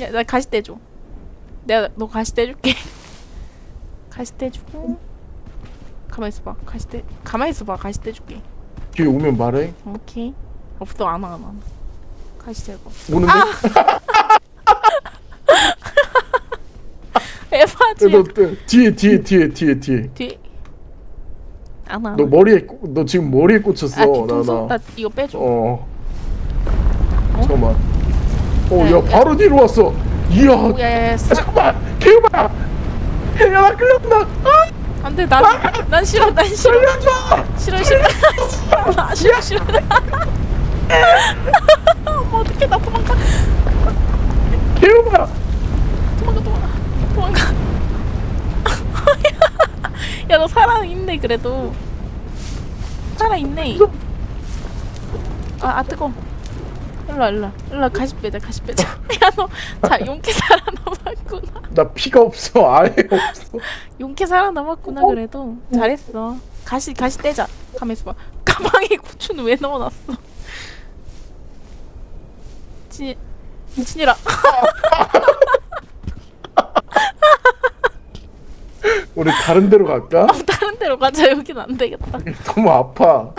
야, 나 가시대 줘. 내가 너 가시대 줄게. 가시대 주고. 가만 있어봐. 가시대. 가만 있어봐. 가시대 줄게. 뒤에 오면 말해. 오케이. 없어 안 와, 안 와. 가시대고. 오는데? 아! 에바지. 너, 너, 뒤에 뒤에 뒤에 뒤에 뒤에. 뒤. 안 와. 너 머리에 꽂- 너 지금 머리에 꽂혔어. 아 뒤통수. 나 이거 빼줘. 어. 잠깐만. 어, 야. 바로 뒤로 왔어. 이야. 싹. 잠깐만. 개우봐. 야, 나 끌렸다. 아, 안돼 난, 난 싫어 난 싫어 살려줘. 싫어 싫어 싫어 나 싫어 싫어 어머 어떡해 나 도망가 개우봐. 도망가 도망가 도망가 야 너 살아있네 그래도 살아있네 아, 아 뜨거 일로와 일로와. 일로와 가시 빼자 가시 빼자 야너자 용케 살아남았구나. 나 피가 없어. 아예 없어. 용케 살아남았구나 그래도. 잘했어. 가시 가시 떼자. 가만 있어봐. 가방에 고추는 왜 넣어놨어? 진 진이라. 우리 다른 데로 갈까? 다른 데로 가자. 여긴 안 되겠다. 너무 아파.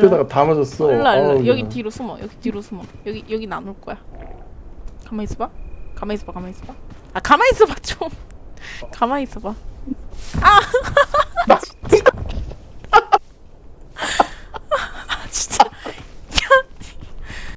때다가 다 맞았어. 일로와 아우, 여기 야. 뒤로 숨어 여기 뒤로 숨어. 여기 여기 나눌 거야. 가만 있어봐. 가만 있어봐 가만 있어봐. 아 가만 있어봐 좀. 가만 있어봐. 나